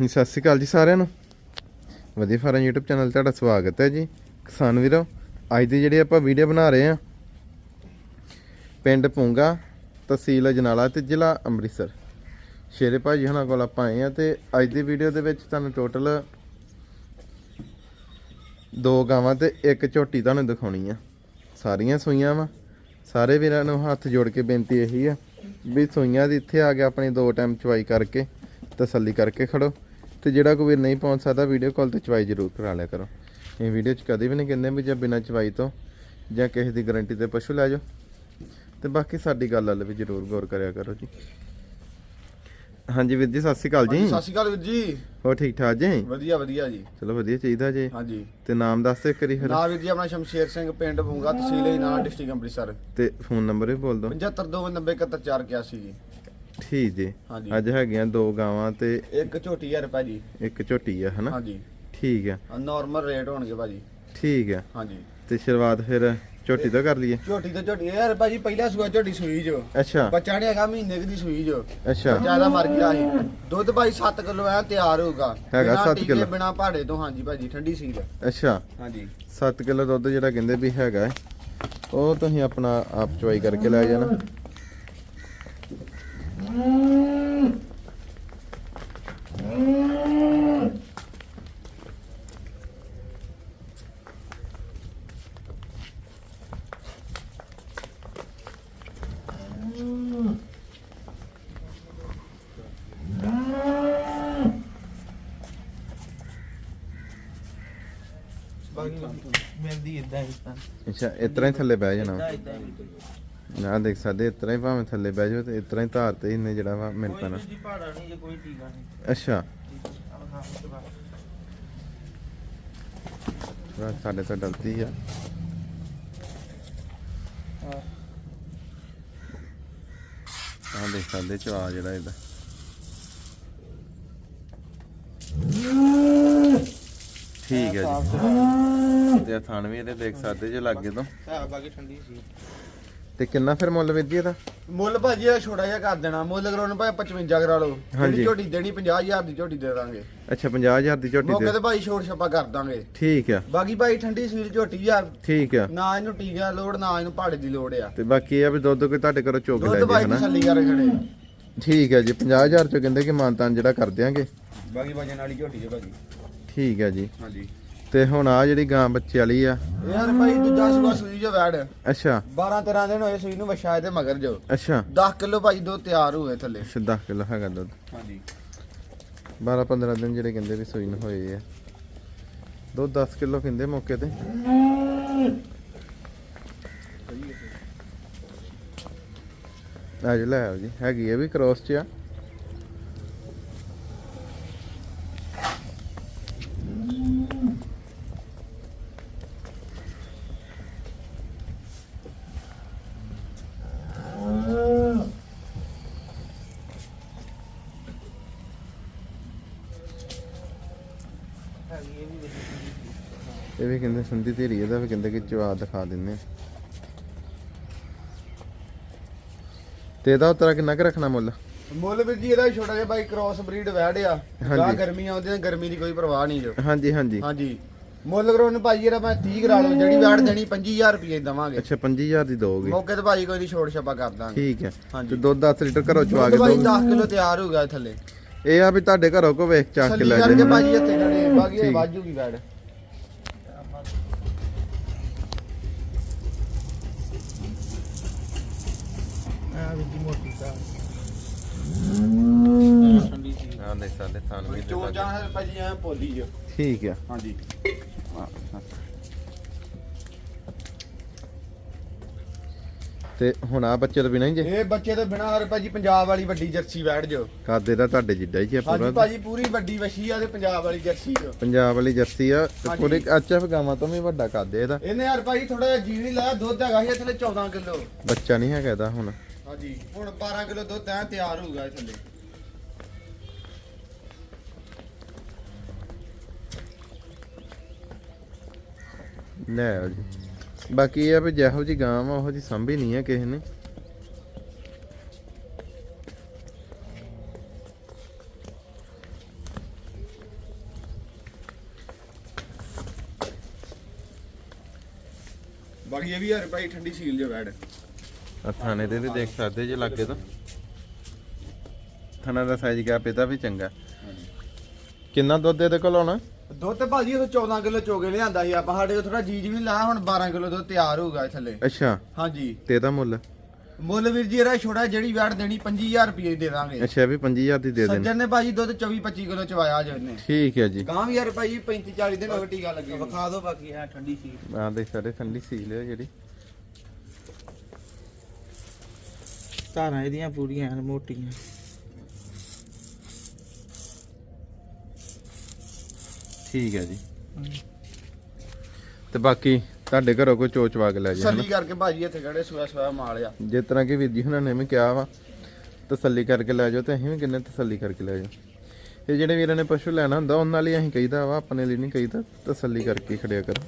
ਹਾਂਜੀ, ਸਤਿ ਸ਼੍ਰੀ ਅਕਾਲ ਜੀ ਸਾਰਿਆਂ ਨੂੰ। ਵਧੀਆ ਫਾਰਮ YouTube ਚੈਨਲ ਤੇ ਤੁਹਾਡਾ ਸਵਾਗਤ ਹੈ ਜੀ। ਕਿਸਾਨ ਵੀਰੋ, ਅੱਜ ਦੀ ਜਿਹੜੀ ਆਪਾਂ ਵੀਡੀਓ ਬਣਾ ਰਹੇ ਹਾਂ, ਪਿੰਡ ਪੂੰਗਾ ਤਹਿਸੀਲ ਅਜਨਾਲਾ ਤੇ ਜ਼ਿਲ੍ਹਾ ਅੰਮ੍ਰਿਤਸਰ। ਸ਼ੇਰੇ ਭਾਜੀ ਹੁਣਾਂ ਕੋਲ ਆਪਾਂ ਆਏ ਆ ਤੇ ਅੱਜ ਦੀ ਵੀਡੀਓ ਦੇ ਵਿੱਚ ਤੁਹਾਨੂੰ ਟੋਟਲ ਦੋ ਗਾਵਾਂ ਤੇ ਇੱਕ ਝੋਟੀ ਤੁਹਾਨੂੰ ਦਿਖਾਉਣੀ ਆ। ਸਾਰੀਆਂ ਸੂਈਆਂ ਵਾ। ਸਾਰੇ ਵੀਰਾਂ ਨੂੰ ਹੱਥ ਜੋੜ ਕੇ ਬੇਨਤੀ ਇਹੀ ਆ ਵੀ ਸੂਈਆਂ ਦੀ ਇੱਥੇ ਆ ਕੇ ਆਪਣੀ ਦੋ ਟਾਈਮ ਚਵਾਈ ਕਰਕੇ ਤਸੱਲੀ ਕਰਕੇ ਖੜੋ। ਤੇ ਜਿਹੜਾ ਕੋਈ ਵੀਰ ਨਹੀਂ ਪਹੁੰਚ ਸਕਦਾ ਵੀਡੀਓ ਕਾਲ ਤੇ ਚਵਾਈ ਜ਼ਰੂਰ ਕਰਾ ਲਿਆ ਕਰੋ। ਇਹ ਵੀਡੀਓ 'ਚ ਕਦੇ ਵੀ ਨਹੀਂ ਕਹਿੰਦੇ ਵੀ ਜਾਂ ਬਿਨਾਂ ਚਵਾਈ ਤੋਂ ਜਾਂ ਕਿਸੇ ਦੀ ਗਾਰੰਟੀ ਤੇ ਪਸ਼ੂ ਲੈ ਜਾਓ। ਤੇ ਬਾਕੀ ਸਾਡੀ ਗੱਲ ਵੱਲ ਵੀ ਜ਼ਰੂਰ ਗੌਰ ਕਰਿਆ ਕਰੋ ਜੀ। ਹਾਂਜੀ ਵੀਰ ਜੀ ਸਤਿ ਸ਼੍ਰੀ ਅਕਾਲ ਜੀ। ਸਤਿ ਸ਼੍ਰੀ ਅਕਾਲ ਵੀਰ ਜੀ। ਹੋਰ ਠੀਕ ਠਾਕ ਜੀ? ਵਧੀਆ ਵਧੀਆ ਜੀ। ਚਲੋ ਵਧੀਆ ਚਾਹੀਦਾ ਜੀ। ਹਾਂਜੀ। ਤੇ ਨਾਮ ਦੱਸ ਦੇ ਕਰੀ ਫਿਰ। ਨਾ ਵੀਰ ਜੀ ਆਪਣਾ ਸ਼ਮਸ਼ੇਰ ਸਿੰਘ ਪਿੰਡ ਭੂੰਗਾ ਤਹਿਸੀਲ ਹੈ ਨਾਲ ਡਿਸਟ੍ਰਿਕਟ ਅੰਮ੍ਰਿਤਸਰ। ਤੇ ਫੋਨ ਨੰਬਰ ਵੀ ਬੋਲ ਦਿਓ। 7529717481 ਜੀ। ਠੀਕ ਜੀ। ਹਾਂਜੀ। ਅੱਜ ਹੈਗੀਆਂ ਦੋ ਗਾਵਾਂ ਤੇ ਇੱਕ ਝੋਟੀ ਹਜ਼ਾਰ ਰੁਪਏ ਜੀ। ਇੱਕ ਝੋਟੀ ਆ ਹਨਾ? ਹਾਂਜੀ। ਠੀਕ ਆ। ਨਾਰਮਲ ਰੇਟ ਹੋਣਗੇ ਭਾਜੀ ਠੀਕ ਆ। ਹਾਂਜੀ। ਤੇ ਸ਼ੁਰੂਆਤ ਫਿਰ ਝੋਟੀ ਤੋਂ ਕਰ ਲਈਏ। ਝੋਟੀ ਤੇ ਝੋਟੀ ਯਾਰ ਭਾਜੀ ਪਹਿਲਾ ਸੂਆ ਝੋਟੀ ਸੂਈ ਜੋ। ਅੱਛਾ। ਬੱਚਾ ਨੇ ਹੈਗਾ ਮਹੀਨੇ ਕੁ ਦੀ ਸੂਈ ਜੋ। ਅੱਛਾ। ਜ਼ਿਆਦਾ ਮਰ ਗਿਆ ਸੀ। ਦੁੱਧ ਭਾਈ 7 ਕਿਲੋ ਐ ਤਿਆਰ ਹੋਊਗਾ। ਹੈਗਾ ਬਿਨਾਂ ਸੱਤ ਟੀਕੇ, ਕਿੱਲੋ। ਬਿਨਾਂ ਪਹਾੜੇ ਤੋਂ ਹਾਂਜੀ ਭਾਜੀ ਠੰਡੀ ਸੀਲ। ਅੱਛਾ। ਹਾਂਜੀ। 7 ਕਿਲੋ ਦੁੱਧ ਜਿਹੜਾ ਕਹਿੰਦੇ ਵੀ ਹੈਗਾ ਉਹ ਤੁਸੀਂ ਆਪਣਾ ਆਪ ਚਵਾਈ ਕਰਕੇ ਲੈ ਜਾਣਾ। ਮਿਲਦੀ ਇਦਾਂ ਹੀ ਤਾਂ। ਅੱਛਾ ਇਸ ਤਰ੍ਹਾਂ ਹੀ ਥੱਲੇ ਬਹਿ ਜਾਣਾ। ਇਦਾਂ ਹੀ ਨਾ ਦੇਖ ਸਕਦੇ ਇਸ ਤਰ੍ਹਾਂ ਹੀ ਭਾਵੇਂ ਥੱਲੇ ਬਹਿ ਜਾਓ ਤੇ ਇਸ ਤਰ੍ਹਾਂ ਹੀ ਧਾਰ ਤੇ ਇਹਨੇ ਜਿਹੜਾ ਵਾ ਮਿਲ ਕੋਈ ਪੈਣਾ ਦੂਜੀ ਪਹਾੜਾ ਨਹੀਂ ਜੇ ਕੋਈ ਟੀਕਾ ਨਹੀਂ। ਅੱਛਾ। ਆਹ ਹਾਂ ਉਸ ਤੋਂ ਬਾਅਦ ਥੋੜ੍ਹਾ ਸਾਡੇ ਤੋਂ ਡਰਦੀ ਆ। ਆਹ ਦੇਖ ਸਕਦੇ ਚਵਾ ਜਿਹੜਾ ਇਹਦਾ। ਠੀਕ ਹੈ ਜੀ। ਤੇ ਥਣ ਵੀ ਇਹਦੇ ਦੇਖ ਸਕਦੇ ਜੇ ਲੱਗੇ ਤੋਂ। ਬਾਕੀ ਠੰਡੀ ਸੀ। ਤੇ ਕਿੰਨਾ ਫਿਰ ਮੁੱਲ ਵਿੱਦੀ ਇਹਦਾ? ਮੁੱਲ ਭਾਜੀ ਇਹ ਛੋਟਾ ਜਿਹਾ ਕਰ ਦੇਣਾ। ਮੁੱਲ ਕਰਾਉਣ ਭਾਈ 55 ਕਰਾ ਲਓ। ਜਿਹੜੀ ਝੋਟੀ ਦੇਣੀ 50000 ਦੀ ਝੋਟੀ ਦੇ ਦਾਂਗੇ। ਅੱਛਾ 50000 ਦੀ ਝੋਟੀ ਮੌਕੇ ਦੇ। ਤੇ ਭਾਈ ਛੋੜ ਛੱਪਾ ਕਰ ਦਾਂਗੇ। ਠੀਕ ਆ। ਬਾਕੀ ਭਾਈ ਠੰਡੀ ਸੀਲ ਝੋਟੀ ਯਾਰ ਠੀਕ ਆ। ਨਾ ਇਹਨੂੰ ਟੀਕਾ ਲੋੜ ਨਾ ਇਹਨੂੰ ਪਹਾੜੇ ਦੀ ਲੋੜ ਆ। ਤੇ ਬਾਕੀ ਇਹ ਆ ਵੀ ਦੁੱਧ ਕੋਈ ਤੁਹਾਡੇ ਘਰੋਂ ਚੁੱਕ ਲੈ ਦੁੱਧ ਜੇ ਭਾਈ ਹਨਾ। ਤਸੱਲੀ ਕਰ ਖੜੇ। ਠੀਕ ਹੈ ਜੀ 50000 ਚੋਂ ਕਹਿੰਦੇ ਕਿ ਮਾਨਤਾਨ ਜਿਹੜਾ ਕਰ ਦਿਆਂਗੇ। ਬਾਕੀ ਵਜਨ ਵਾਲੀ ਝੋਟੀ ਹੈ ਭਾਜੀ। ਠੀਕ ਹੈ ਜੀ। ਹਾਂਜੀ। ਤੇ ਹੁਣ ਆ ਜਿਹੜੀ ਗਾਂ ਬੱਚੇ ਵਾਲੀ ਆ। ਯਾਰ ਭਾਈ ਦੂਜਾ ਸੂਆ ਸੂਈ ਜੋ ਵੈੜ। ਅੱਛਾ। 12 13 ਦਿਨ ਹੋਏ ਸੂਈ ਨੂੰ ਵਛਾ ਤੇ ਮਗਰ ਜੋ। ਅੱਛਾ। 10 ਕਿਲੋ ਭਾਈ ਦੋ ਤਿਆਰ ਹੋਏ ਥੱਲੇ। 10 ਕਿਲੋ ਹੈਗਾ ਦੁੱਧ। ਹਾਂਜੀ। 12 15 ਦਿਨ ਜਿਹੜੇ ਕਹਿੰਦੇ ਵੀ ਸੂਈ ਨੂੰ ਹੋਏ ਆ। ਦੁੱਧ 10 ਕਿਲੋ ਕਹਿੰਦੇ ਮੌਕੇ ਤੇ। ਅੱਜ ਲੈ ਆਓ ਜੀ ਹੈਗੀ ਇਹ ਵੀ ਕ੍ਰੋਸ ਚ ਆ। ਇਹ ਵੀ ਕਹਿੰਦੇ ਸੰਧੀ ਧੀਰੀ ਇਹਦਾ ਵੀ ਕਹਿੰਦੇ ਕਿ ਜਵਾਬ ਦਿਖਾ ਦਿੰਨੇ। ਤੇ ਇਹਦਾ ਉਤਰਾ ਕਿੰਨਾ ਕੁ ਰੱਖਣਾ ਮੁੱਲ? ਮੁੱਲ ਵੀਰ ਜੀ ਇਹਦਾ ਵੀ ਛੋਟਾ ਜਿਹਾ ਭਾਈ ਕ੍ਰਾਸ ਬਰੀਡ ਵੈੜ ਆ। ਗਾਂ ਗਰਮੀ ਆਉਂਦੀ ਤੇ ਗਰਮੀ ਦੀ ਕੋਈ ਪਰਵਾਹ ਨਹੀਂ ਜੋ ਹਾਂਜੀ ਹਾਂਜੀ। ਹਾਂਜੀ। ਮੁੱਲ ਕਰਾਉਣ ਨੂੰ ਭਾਈ ਇਹਦਾ ਮੈਂ 30 ਕਰਾ ਲਓ ਜਿਹੜੀ ਵੈੜ ਦੇਣੀ 25000 ਰੁਪਏ ਦਵਾਂਗੇ। ਅੱਛਾ 25000 ਦੀ ਦੋਗੇ ਮੌਕੇ ਤੇ ਭਾਈ ਕੋਈ ਨਹੀਂ ਛੋੜ ਛੱਪਾ ਕਰ ਦਾਂਗੇ। ਠੀਕ ਹੈ। ਤੇ ਦੁੱਧ 10 ਲੀਟਰ ਘਰੋਂ ਚਵਾ ਕੇ ਭਾਈ ਦੋਗੇ 10 ਕਿਲੋ ਤਿਆਰ ਹੋ ਗਿਆ ਥੱਲੇ। ਇਹ ਆ ਵੀ ਤੁਹਾਡੇ ਘਰੋਂ ਕੋ ਵੇਖ ਚੱਕ ਕੇ ਲੈ ਕਰਕੇ ਜਾਏ ਭਾਜੀ ਇੱਥੇ ਖੜੇ ਬਾਕੀ। ਵਾਜੂਗੀ ਵੈੜ। ਆ ਵੀ ਮੋਟੀ ਤਾਂ ਠੰਡੀ ਸੀ। ਹਾਂ ਦੇਖ ਸਕਦੇ ਥਾਨ ਵੀ ਚੋਰ ਜਾਣ ਭਾਜੀ ਐ ਭੋਲੀ ਜੋ ਠੀਕ ਆ। ਹਾਂਜੀ। ਤੇ ਹੁਣ ਆ ਬੱਚੇ ਤੋਂ ਬਿਨਾਂ ਹੀ ਜੇ? ਇਹ ਬੱਚੇ ਤੋਂ ਬਿਨਾ ਹਰ ਭਾਜੀ ਪੰਜਾਬ ਵਾਲੀ ਵੱਡੀ ਜਰਸੀ ਵੈੜ ਜੋ ਕਾਦੇ ਦਾ ਤੁਹਾਡੇ ਜਿੱਡਾ ਹੀ ਆ ਹਾਂਜੀ ਪੂਰਾ ਭਾਜੀ ਪੂਰੀ ਵੱਡੀ ਵਛੀ ਆ ਤੇ ਪੰਜਾਬ ਵਾਲੀ ਜਰਸੀ ਜੋ ਪੰਜਾਬ ਵਾਲੀ ਜਰਸੀ ਆ ਤੇ ਹਾਂਜੀ। ਪੂਰੇ ਐਚਐਫ ਗਾਵਾਂ ਤੋਂ ਵੀ ਵੱਡਾ ਕਾਦੇ ਇਹਦਾ ਇਹਨੇ ਯਾਰ ਭਾਜੀ ਥੋੜਾ ਜਿਹਾ ਜੀ ਨਹੀਂ ਲਾਇਆ ਦੁੱਧ ਹੈਗਾ ਸੀ ਥੱਲੇ 14 ਕਿਲੋ। ਬੱਚਾ ਨਹੀਂ ਹੈਗਾ ਇਹਦਾ ਹੁਣ। ਹਾਂਜੀ। ਹੁਣ 12 ਕਿਲੋ ਦੁੱਧ ਐ ਤਿਆਰ ਹੋਊਗਾ ਇਹ ਥੱਲੇ। ਲੈ ਆਓ ਜੀ। ਬਾਕੀ ਇਹ ਵੀ ਜਿਹੋ ਜੀ ਗਾਂ ਵਾ ਉਹੋ ਜੀ ਸੰਭੀ ਨਹੀਂ ਆ ਕਿਸੇ ਨੇ। ਬਾਕੀ ਇਹ ਵੀ ਯਾਰ ਭਾਈ ਠੰਡੀ ਸੀਲ ਜੇ ਬੈਠ। ਆ ਥਾਣੇ ਦੇ ਵੀ ਦੇਖ ਸਕਦੇ ਜੇ ਲੱਗੇ ਤਾਂ। ਥਾਣਾ ਦਾ ਸਾਈਜ਼ ਗਿਆ ਪਿਤਾ ਵੀ ਚੰਗਾ। ਕਿੰਨਾ ਦੁੱਧ ਇਹਦੇ ਕੋਲ ਹੋਣਾ ਦੁੱਧ ਤੇ ਭਾਜੀ ਉਹ 14 ਕਿਲੋ ਚੋਗੇ ਲਿਆਂਦਾ ਸੀ ਆਪਾਂ। ਸਾਡੇ ਕੋਲ ਥੋੜਾ ਜੀਜ ਵੀ ਲਾਇਆ ਹੁਣ 12 ਕਿਲੋ ਦੁੱਧ ਤਿਆਰ ਹੋਊਗਾ ਇਹ ਥੱਲੇ। ਅੱਛਾ। ਹਾਂਜੀ। ਤੇ ਇਹਦਾ ਮੁੱਲ? ਮੁੱਲ ਵੀਰ ਜੀ ਇਹਦਾ ਛੋੜਾ ਜਿਹੜੀ ਵੈੜ ਦੇਣੀ 25000 ਰੁਪਏ ਦੇ ਦਾਂਗੇ। ਅੱਛਾ ਵੀ 25000 ਦੀ ਦੇ ਦੇਣੀ। ਸੱਜਣ ਨੇ ਭਾਜੀ ਦੁੱਧ 24 25 ਕਿਲੋ ਚਵਾਇਆ ਜੋ ਇਹਨੇ। ਠੀਕ ਹੈ ਜੀ। ਗਾਂ ਵੀ ਯਾਰ ਭਾਜੀ 35 40 ਦਿਨ ਹੋ ਟੀਕਾ ਲੱਗੇ। ਵਿਖਾ ਦਿਓ ਬਾਕੀ ਆ ਠੰਡੀ ਸੀ ਆ ਦੇ ਸਾਰੇ ਠੰਡੀ ਸੀਲ ਹੈ ਜਿਹੜੀ। ਧਾਰਾਂ ਇਹਦੀਆਂ ਪੂਰੀਆਂ ਐਨ ਮੋਟੀਆਂ। ਠੀਕ ਹੈ ਜੀ। ਤੇ ਬਾਕੀ ਤੁਹਾਡੇ ਘਰੋਂ ਕੋਈ ਚੋਚ ਵਾ ਕੇ ਲੈ ਜਾ ਤਸੱਲੀ ਕਰਕੇ ਭਾਜੀ ਇੱਥੇ ਖੜੇ ਸੋਇਆ ਸੋਇਆ ਮਾਲ ਆ। ਜਿਸ ਤਰ੍ਹਾਂ ਕਿ ਵੀਰ ਜੀ ਹੁਣਾਂ ਨੇ ਵੀ ਕਿਹਾ ਵਾ ਤਸੱਲੀ ਕਰਕੇ ਲੈ ਜਾਓ ਤੇ ਅਸੀਂ ਵੀ ਕਿੰਨੇ ਤਸੱਲੀ ਕਰਕੇ ਲੈ ਜਾਓ। ਇਹ ਜਿਹੜੇ ਵੀਰਾਂ ਨੇ ਪਸ਼ੂ ਲੈਣਾ ਹੁੰਦਾ ਉਹਨਾਂ ਲਈ ਅਸੀਂ ਕਹੀਦਾ ਵਾ ਆਪਣੇ ਲਈ ਨਹੀਂ ਕਹੀਦਾ ਤਸੱਲੀ ਕਰਕੇ ਖੜਿਆ ਕਰੋ।